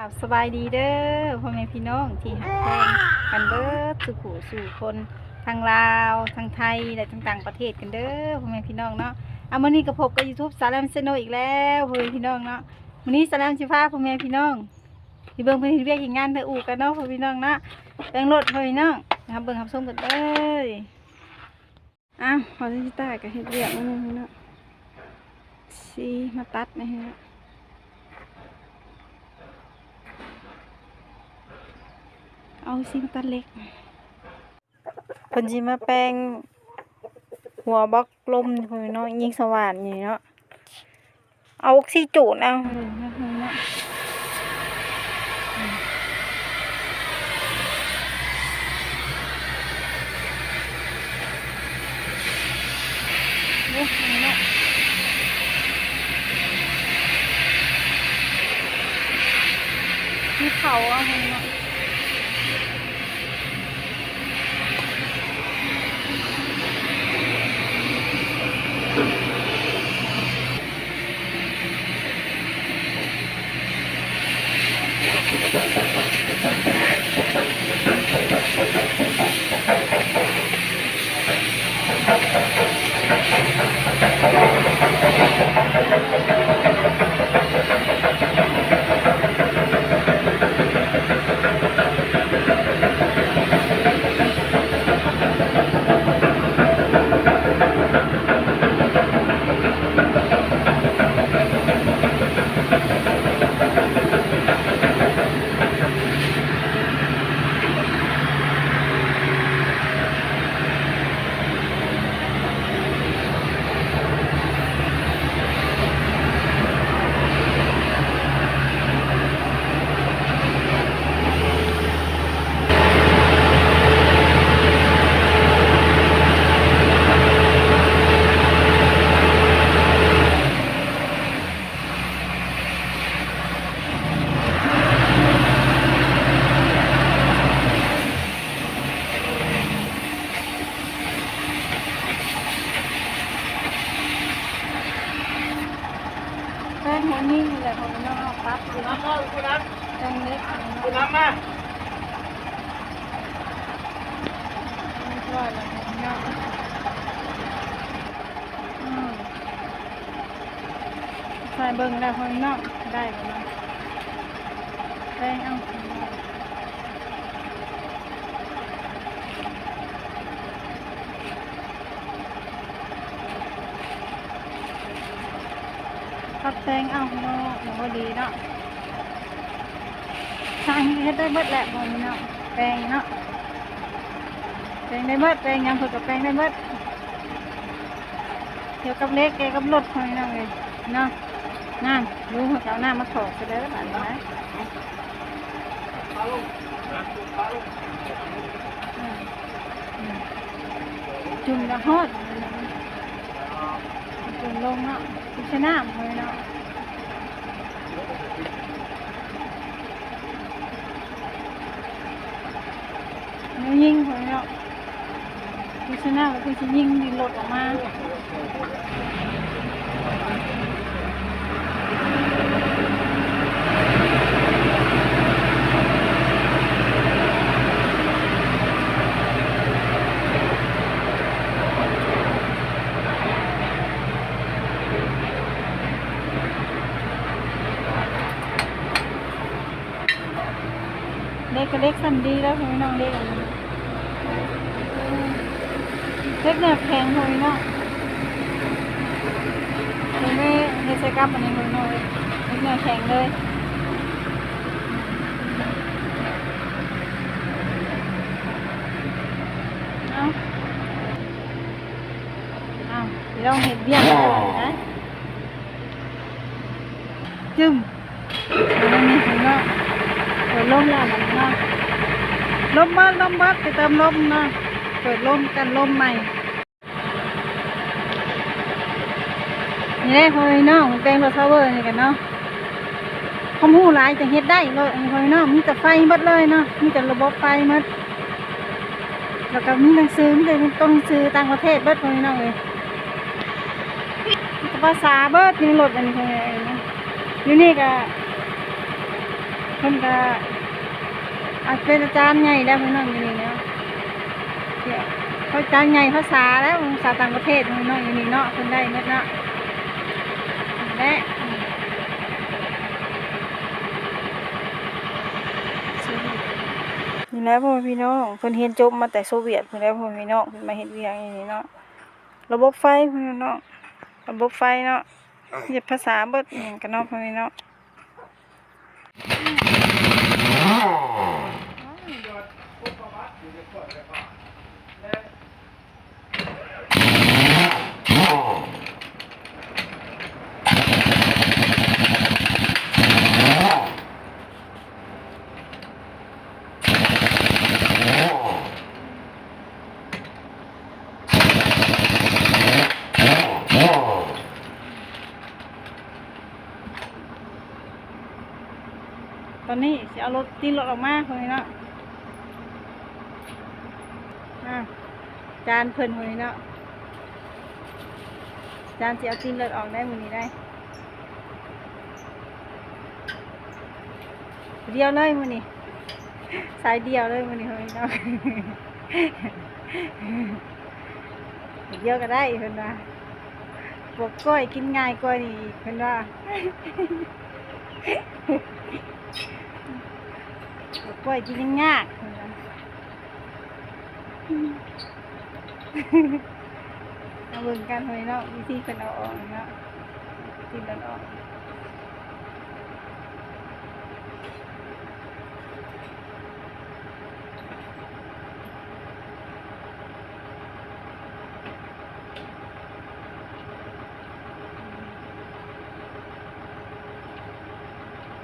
ครับสบายดีเด้อพ่อแม่พี่น้องที่หักแพงกันเบิดสุขูสู่คนทางลาวทางไทยและทางต่างประเทศกันเด้อพ่อแม่พี่น้องเนาะเอามื้อนี้ก็พบกับ YouTube สารัมเซโนอีกแล้วพ่อแม่พี่น้องเนาะมื้อนี้สารัมสิพาพ่อแม่พี่น้องที่เบิ่งเพิ่นเฮ็ดเวียกงานเด้ออู่กันเนาะพ่อพี่น้องเนาะแบ่งรถพ่อพี่น้องนะครับเบิ่งรับชมกันเลยอ้าวพอสิตาก็เฮ็ดเวียกมื้อนี้เนาะสิมาตัดนะฮะ เอาซิมตันเล็กเพิ่นสิมาแปลงหัวบล็อกลมนี่พุ่นเนาะยิงสว่านนี่เนาะเอาออกซิจูนเอาเลยนะพุ่นเนาะอืมเนี่ยพุ่นเนาะมี แป้งเอาเนาะหนูดีเนาะทางเฮ็ดได้เบิดแหละบ่มีเนาะแปลงเนาะแปลงได้เบิดแปลงยังเพิ่นก็แปลงได้เบิดเกี่ยวกับเล็กเกี่ยวกับรถเพิ่นเนาเลยเนาะน้ำรู้เพิ่นก็เอาน้ำมาถอกซะเด้อบัดนี้นะจุ่มละฮอดจุ่มลงเนาะจุ่มใช้น้ำเพิ่นเนาะ ยิงคนแล้วกูชนะแล้วกูจะยิงดินหลดออกมาเล็กก็เล็กสันดีแล้วพี่น้องเล็ก เล็กเนี่ยแพงพี่น้องเห็นไหมเฮดใส่กับอันนี้พี่น้องเล็กเนี่ยแข็งเลยเอาเอาเดี๋ยวเราเห็ดเบี้ยนะจึ้มอันนี้พี่น้องเปิดลมแล้วมันนะลมมานลมบัดไปเติมลมนะเปิดลมกันลมใหม่ นี่แหละพ่อพี่น้องแปลงรถซาเวอร์นี่กันเนาะคอมหูหลายจะเฮ็ดได้เลยอันนี้พ่อพี่น้องมีแต่ไฟหมดเลยเนาะมีแต่ระบบไฟหมดแล้วก็มีหนังสือมีแต่ต้องซื้อต่างประเทศเบิดพ่อพี่น้องเลยภาษาเบิดนี่รถอันนี้พ่อพี่น้องอยู่นี่ก็เพิ่นก็อาจเป็นอาจารย์ใหญ่ได้เพิ่น้องอยู่นี่เนาะเขาอาจารย์ใหญ่ภาษาแล้วภาษาต่างประเทศพิ่น้องอยู่นี่เนาะเพิ่นได้หมดเนาะ และนี่แหล้วพ่อพี่น้องเพิ่นเรียนจบมาแต่โซเวียตเพิ่นแล้วพ่อพี่น้องเพิ่นมาเฮ็ดเวียกอย่างนี้เนาะระบบไฟเพิ่นเนาะระบบไฟเนาะเรียนภาษาเบิดอหยังกันเนาะพ่อพี่น้องตอนนี้สิ เอารถตีนรถออกมาคนนี้เนาะจานเพิ่นคนนี้เนาะจานสิเอาตีนรถออกได้มือนี้ได้ เดียวเลยมือนี้สายเดียวเลยมือนี้คนนี้เนาะเดียวก็ได้เพิ่นว่าบวกกล้อยกินง่ายกว่านี่เพิ่นว่า กล้วยกินยังยากเอาเบิ่งกันเฮ้ยเนาะวิธีเพิ่นเอาออกเนาะกินแล้วออก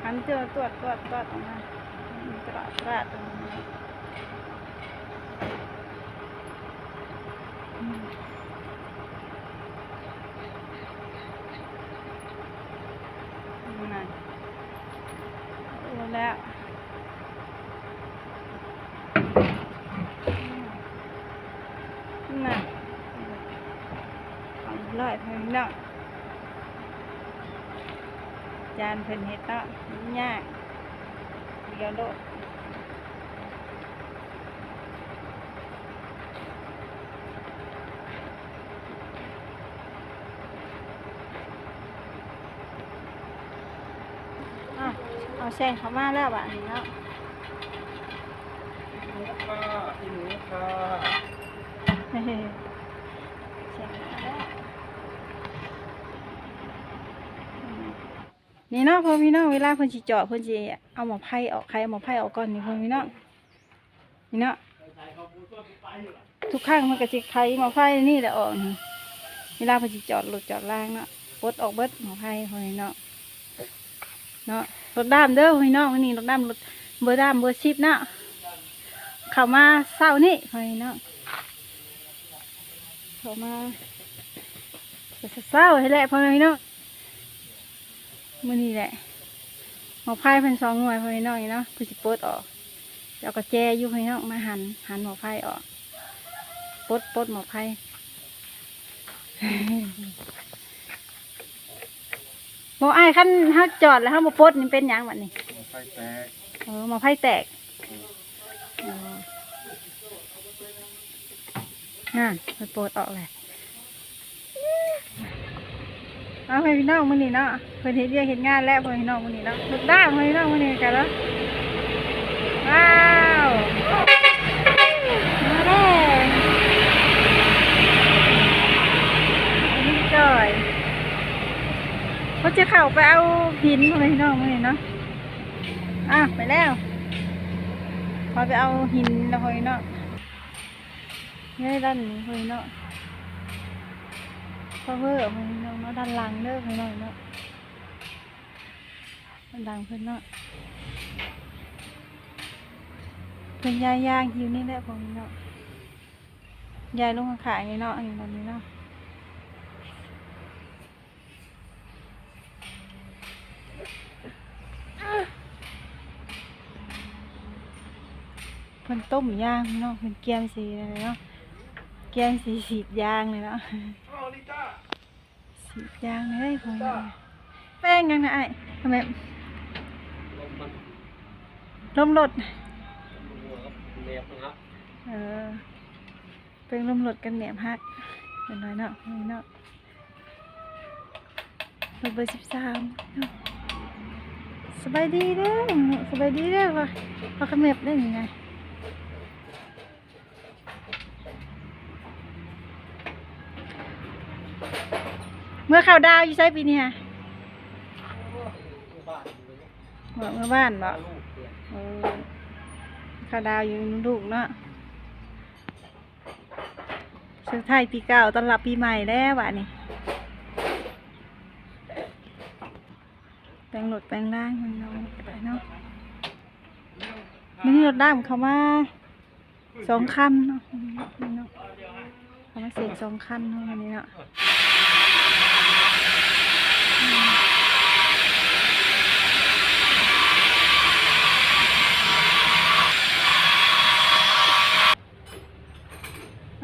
หันเจอตรวจตรวจตรวจออกมา รวจตรวจตรงนี้อืมนั่นรู้แล้วน่ะเอาร้อยเพิ่นเนาะจานเพิ่นเฮ็ดเนาะยากเดี๋ยวโดดอะเอา แซงเข้ามาแล้วบ้านี้เนาะหนูค่ะอีหนูค่ะเฮ้ยแซงเข้ามาแล้วอืมนี่เนาะพ่อพี่น้องเวลาเพิ่นสิเจาะเพิ่นสิเอาหมอไผ่ออกไข่เอาหมอไผ่ออกก่อนนี่พ่อพี่น้องนี่เนาะทุกครั้งมันก็สิไข่หมอไผ่นี่แหละออกนี่เวลาเพิ่นสิเจาะรถเจาะล่างเนาะปลดออกเบิดหมอไผ่พ่อพี่น้องเนาะ รถด้ามเด้อพ่อพี่น้องนนี้รถด้ามรถเบอร์ด้ามเบอร์ชิปเนาะเข้ามาเศร้านี่พ่อพี่น้องเข้ามาเศร้าให้แหละพ่อพี่น้องมื่อนี้แหละหมอไพ่เพิ่นสองหน่วยพ่อพี่น้องเนาะคือสิปดออกแล้วก็แจยู่พ่อพี่น้องมาหันหันหมอไพ่ออกปดปดหมอไพ่ หมอไอ้ายขั้นฮักจอดแล้วฮักมปลดนี่เป็นหยังบัดนี้ไฟแตกเออหมอไพ่แตกอ๋อนั่นมันปลดออกแหละเอาไปพี่น้องมื้อนี้เนาะเพิ่นเฮ็ดเวียกเฮ็ดงานแล้วเพิ่นพี่น้องมื้อนี้เนาะลูกด้าเพิ่นพี่น้องมื้อนี้กันแล้วว้าว จะเข้าไปเอาหินเพิ่นพี่น้องนี้เนาะอะไปแล้วพอไปเอาหินแล้วเพิ่นพี่น้องนี่ด้านนี้เพิ่นพี่น้องพอเพื่อเพิ่นเนาะเนด้านหลังเด้อเพิ่นเนาะเนาะด้านหลังเพิ่นเนาะเพิ่นยายยางอยู่นี่แหละผมเนาะยายลงมาขายนี่เนาะอยู่ตรงนี้เนาะเพิ่นต้มย่างเนาะเพิ่นเกียมสีเลยเนาะเกียมสีสีดยางเลยเนาะอ้าวลิต้าสีดยางเลยของนี่แป้งยังนะไอ้ทำไมลมมันล้มรถเรียบนะครับเออเป็นล้มรถกันแหนมฮักเป็นไรเนาะนี่เนาะรถเบอร์สิบสามสบายดีเด้อสบายดีเด้อว่ะพอขมับได้ยังไงเมื่อข่าวดาวอยู่ใช่ปีนี้ฮะบอเมื่อบ้านบอกข่าวดาวอยู่ลูกเนาะเสื้อไทยปีเก่าตอนรับปีใหม่แล้ววะนี่แปลงรถแปลงร่างมันเนาะไปเนาะมันนี่รถด้ามเขามาสองคันเนาะนี่เนาะเขามาเสกสองคันเนาะวันนี้เนาะ อ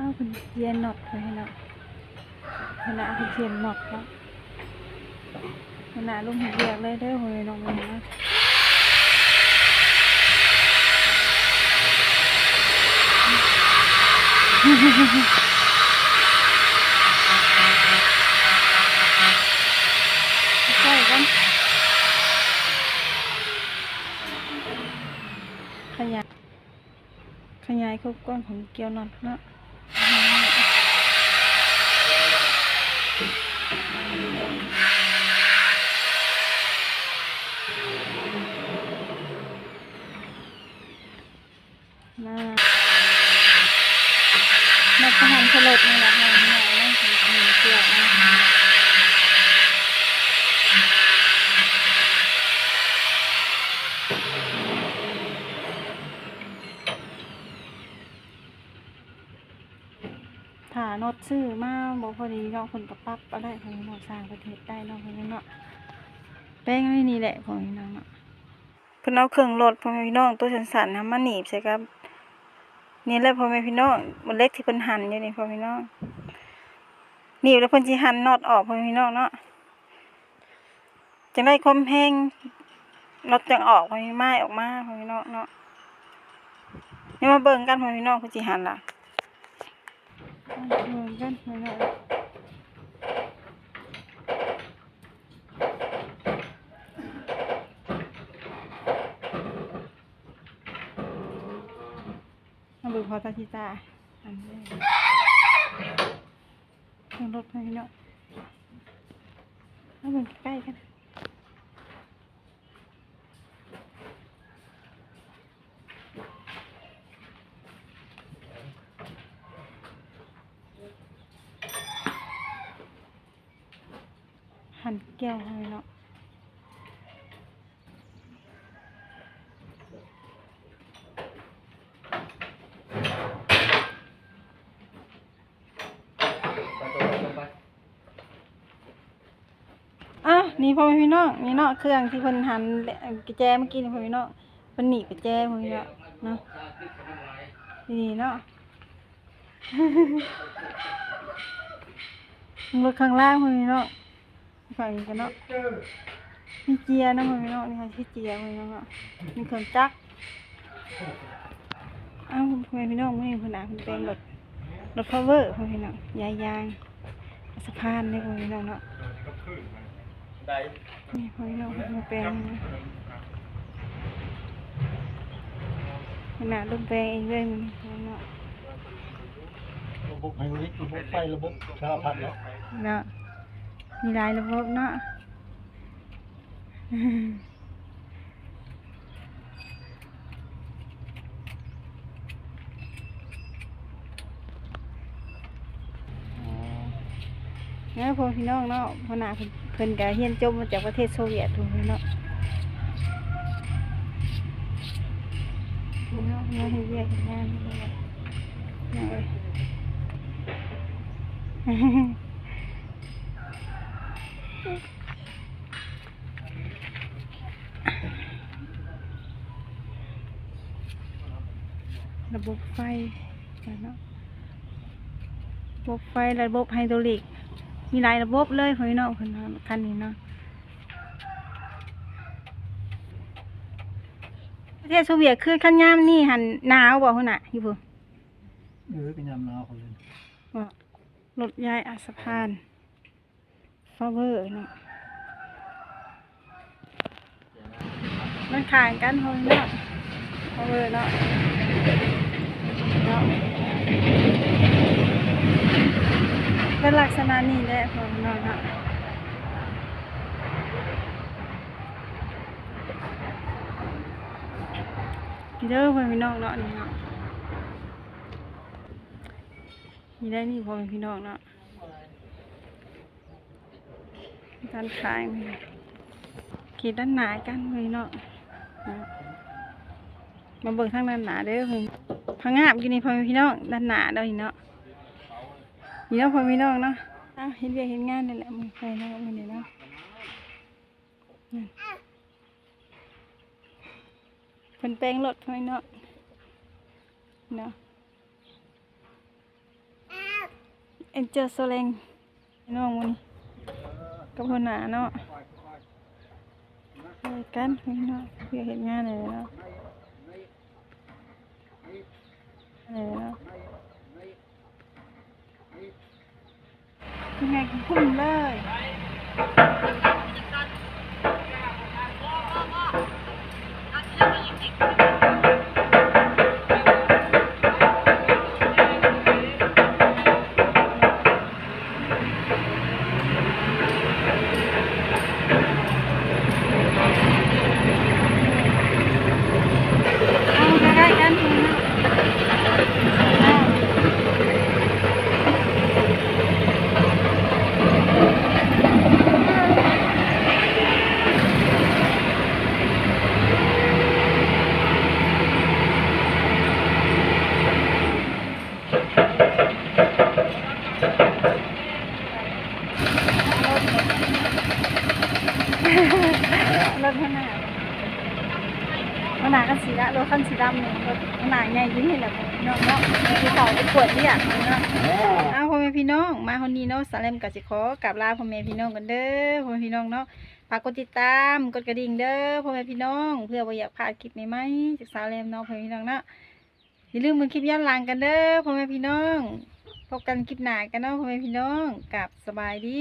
้าวคุณเทียนหนอดเลยนะขณะคุณเทียนหนอดแล้วขณะลุงเรียกเลยเด้หอยน้องมันนะใช่กันขยาย ขยายเข้าก้อนของเกียวนอนเนาะ มานักทหารสลดนี่แหละค่ะนี่แหละนะของหนึ่งเกี่ยวนะถ้านดซื้อมา บอกพอดีเนาะคนกระปั๊บอะไรของเนาะสร้างประเทศได้เนาะคนนี้เนาะแป้งไม่นี่แหละของพี่น้องเนาะเพิ่นเอาเครื่องรถพ่อแม่พี่น้องตัวสันๆนะมาหนีบใส่กับนี่แหละพ่อแม่พี่น้องมันเล็กที่เพิ่นหั่นอยู่นี่พ่อแม่พี่น้องหนีบแล้วเพิ่นสิหั่นน็อตออกพ่อแม่พี่น้องเนาะจังได้ความแพงน็อตจังออกพ่อแม่ไม้ออกมาพ่อแม่พี่น้องเนาะนี่มาเบิ่งกันพ่อแม่พี่น้องเพิ่นสิหั่นล่ะเบิ่งกันพ่อแม่พี่น้องาเบิ่งพอตาชิตาอันนี้เครื่องรถพ่อแม่พี่น้องมาเบิ่งใกล้กันแก้วให้เนาะอะ นี่พ่อพี่น้องนี่เนาะเครื่องที่เพิ่นหันกระแจเมื่อกี้นี่พ่อพี่น้องเพิ่นหนีบกระแจพ่อแม่พี่น้องเนาะนี่เนาะรถข้างล่างพ่อพี่น้องฝั่งนี้กันเนาะมีเจียร์นะพ่อพี่น้องนี่ค่ะที่เจียร์พ่อพี่น้องเนาะมีเครื่องจักรอ้าวพ่อพี่น้องไม่มีคนอะคุณเป็นรถรถพาวเวอร์พ่อพี่น้องยายยางสะพานเลยพ่อพี่น้องเนาะ ได้นี่พ่อแม่พี่น้องมาแปลงนะขนาดลงแปลงเองเลยมันพ่อแม่พี่น้องระบบไฮดรอลิกระบบไฟระบบสารพัดแล้วเนาะมีหลายระบบเนาะ เนี่ยพวกพี่น้องเนาะพนาเพิ่นเพิ่นก็เฮียนจบมาจากประเทศโซเวียตถูกไหมเนาะพี่น้องมาให้เรียกงานนี่แหละเอาเว้ยระบบไฟเนาะระบบไฟระบบไฮดรอลิก มีหลายระบบเลยพี่น้องคนนั้นคันนี้เนาะประเทศโซเวียตคือขั้นยามนี่หันหนาวบ่หุ่นน่ะอยู่พุ่นเออเป็นยามหนาวเขาเลยว่รถย้ายอาสะพานฟาเวอร์เนาะมันขางกันเฮ้ยเนาะฟาเวอร์เนาะเนาะ เป็นลักษณะนี้แหละพอเนาะเนาะเด้อพ่อพี่น้องเนาะนี่เนาะนี่ได้นี่พ่อพี่น้องเนาะด้านข้างขีดด้านหนากันพ่อพี่น้องนะมาเบิ่งทางด้านหนาเด้อเพิ่นพังงาบกินนี่พ่อพี่น้องด้านหนาเด้อนี่เนาะ นี่เนาะพ่อพี่น้องเนาะอ้าวเห็นเวียเห็นงานนี่แหละมึงไปเนาะมือนี้เนาะเพิ่นแปลงรถพ่อพี่น้องเนาะเอ็นเจอร์โซเลงน้องมันกับคนหนาเนาะไปกันพี่เนาะเพื่อเห็นงานเลยเนาะเลยเนาะ ยังไงก็พุ่งเลย รถข้างหน้าข้างหนาก็สีละรถคันสีดำเนี่ยรถข้างหนาใหญ่ยิ่งเห็นแหละพี่น้องเนาะคือเขาไปวดเรียกเนาะเอาพ่อแม่พี่น้องมาคนนี้เนาะสาเลมกับสิขอกลับลาพ่อแม่พี่น้องกันเด้อพ่อแม่พี่น้องเนาะฝากกดติดตามกดกระดิ่งเด้อพ่อแม่พี่น้อง เพื่อบ่อยากพลาดคลิปใหม่ๆจากสาเลมเนาะพ่อแม่พี่น้องเนาะอย่าลืมมือคลิปย้อนหลังกันเด้อพ่อแม่พี่น้อง พบกันคลิปหน้ากันเนาะพ่อแม่พี่น้องกับสบายดี